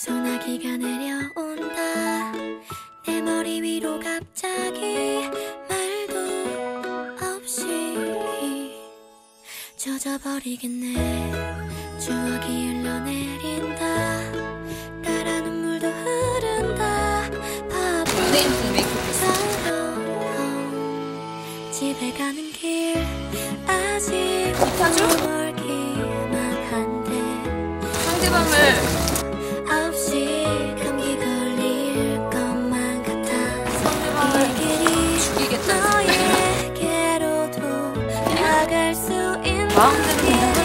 소나기가 내려온다. 내 머리 위로 갑자기 말도 없이 젖어버리겠네. 추억이 흘러내린다. 따라 눈물도 흐른다. 바보 서러움 집에 가는 길 아직 멀기만 한데 상대방을 好